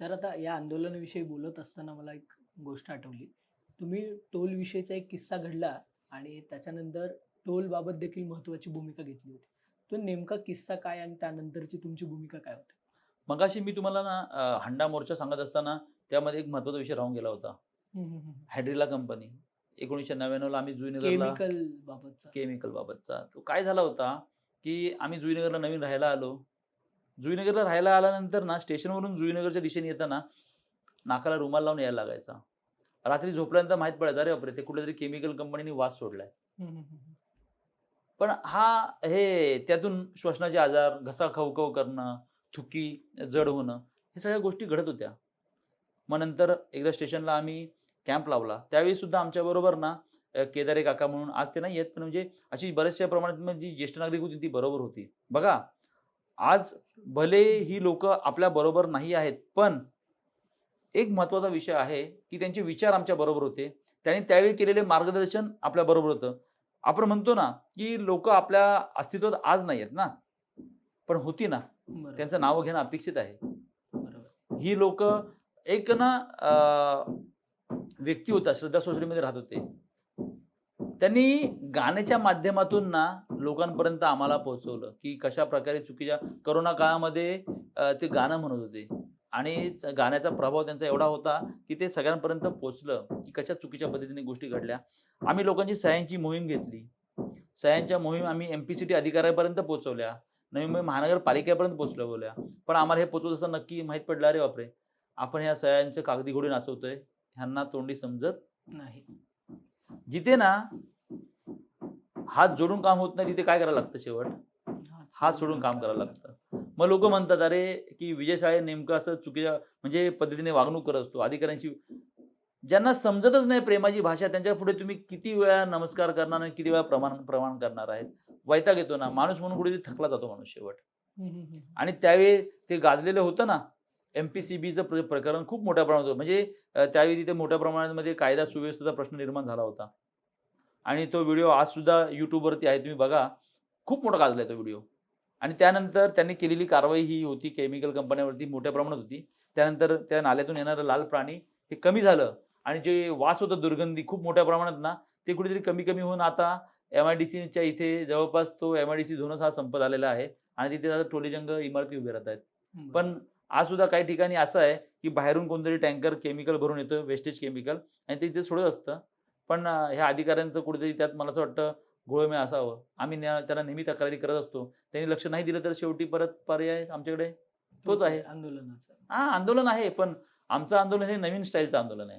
Sir आता या आंदोलनाविषयी बोलत असताना मला एक गोष्ट आठवली. तुम्ही टोल विषयीचा एक किस्सा घडला आणि त्याच्यानंतर टोल बाबत देखील महत्वाची भूमिका घेतली होती. तो नेमका किस्सा काय आणि त्यानंतरची तुमची भूमिका काय होती? मगाशी मी तुम्हाला ना हंडा मोर्चा सांगत असताना त्यामध्ये एक महत्त्वाचा विषय राहून गेला होता. Hydrilla company. एकोणीसशे नव्याण्णवला आम्ही जुईनगरला केमिकल बाबतचा. केमिकल बाबतचा. तो काय झाला होता की आम्ही जुईनगरला नवीन राहायला आलो. जुईनगरला राहायला आल्यानंतर ना स्टेशनवरून जुईनगरच्या दिशेने येताना नाकाला रुमाल लावून यायला लागायचा. रात्री झोपल्यानंतर माहीत पडायचं अरे बापरे ते कुठल्यातरी केमिकल कंपनीने वास सोडलाय. पण हा हे त्यातून श्वसनाचे आजार घसा खवखव करणं थुकी जड होणं हे सगळ्या गोष्टी घडत होत्या. मग नंतर एकदा स्टेशनला आम्ही कॅम्प लावला. त्यावेळी सुद्धा आमच्याबरोबर ना अ, केदारे काका म्हणून आज ते नाही येत पण म्हणजे अशी बऱ्याचशा प्रमाणात म्हणजे जी ज्येष्ठ नागरिक होती ती बरोबर होती. बघा आज भले ही लोक आपल्या बरोबर नाही आहेत पण एक महत्त्वाचा विषय आहे की त्यांचे विचार आमच्या बरोबर होते. त्यांनी त्यावेळी केलेले मार्गदर्शन आपल्या बरोबर होतं. आपण म्हणतो ना की लोक आपल्या अस्तित्वात आज नाही आहेत ना. पण होती ना. त्यांचं नाव घेणं अपेक्षित आहे. ही लोक एक ना व्यक्ती होता श्रद्धा सोसायटीमध्ये राहत होते. त्यांनी गाण्याच्या माध्यमातून ना लोकांपर्यंत आम्हाला पोहोचवलं की कशा प्रकारे चुकीच्या करोना काळामध्ये ते गाणं म्हणत होते. आणि गाण्याचा प्रभाव त्यांचा एवढा होता की ते सगळ्यांपर्यंत पोचलं की कशा चुकीच्या पद्धतीने गोष्टी घडल्या. आम्ही लोकांची सह्यांची मोहीम घेतली. सह्यांच्या मोहीम आम्ही एम पी सी टी अधिकाऱ्यापर्यंत पोहोचवल्या. नवी मुंबई महानगरपालिकेपर्यंत पोहोचवल्या. पण आम्हाला हे पोचवत असं नक्की माहीत पडलं अरे बापरे! आपण ह्या सह्यांचं कागदी घोडी नाचवतोय. ह्यांना तोंडी समजत नाही. जिथे ना हात जोडून काम होत नाही तिथे काय करायला लागतं शेवट? हात सोडून काम करायला लागतं. मग लोक म्हणतात अरे की विजय साळे नेमकं असं चुकीच्या म्हणजे पद्धतीने वागणूक करत असतो अधिकाऱ्यांची ज्यांना समजतच नाही प्रेमाची भाषा त्यांच्या पुढे तुम्ही किती वेळा नमस्कार करणार आणि किती वेळा प्रमाण प्रमाण करणार आहेत? वैताग येतो ना. माणूस म्हणून कुठेतरी थकला जातो माणूस शेवट. आणि त्यावेळी ते गाजलेलं होतं ना एम पी सी बीचं प्र प्रकरण खूप मोठ्या प्रमाणात होतं. म्हणजे त्यावेळी तिथे मोठ्या प्रमाणामध्ये कायदा सुव्यवस्थेचा प्रश्न निर्माण झाला होता. आणि तो व्हिडिओ आज सुद्धा युट्यूबवरती आहे. तुम्ही बघा. खूप मोठा गाजला तो व्हिडिओ. आणि त्यानंतर त्यांनी केलेली कारवाई ही होती. केमिकल कंपन्यावरती मोठ्या प्रमाणात होती. त्यानंतर त्या नाल्यातून येणारं लाल प्राणी हे कमी झालं. आणि जे वास होतं दुर्गंधी खूप मोठ्या प्रमाणात ना ते कुठेतरी कमी कमी होऊन आता एम आय डी सीच्या इथे जवळपास तो एम आय डी सी झोनच हा संपत आलेला आहे. आणि तिथे आता टोलेजंग इमारती उभे राहत आहेत. पण आज सुद्धा काही ठिकाणी असं आहे की बाहेरून कोणतरी टँकर केमिकल भरून येतं वेस्टेज केमिकल आणि ते तिथे सोडत असतं. पण ह्या अधिकाऱ्यांचं कुठेतरी त्यात मला असं वाटतं घोळमेळ असावं. आम्ही न्या- त्यांना नेहमी तक्रारी करत असतो. त्यांनी लक्ष नाही दिलं तर शेवटी परत पर्याय आमच्याकडे तोच आहे. आंदोलनाचा. हा आंदोलन आहे पण आमचं आंदोलन हे नवीन स्टाईलचं आंदोलन आहे.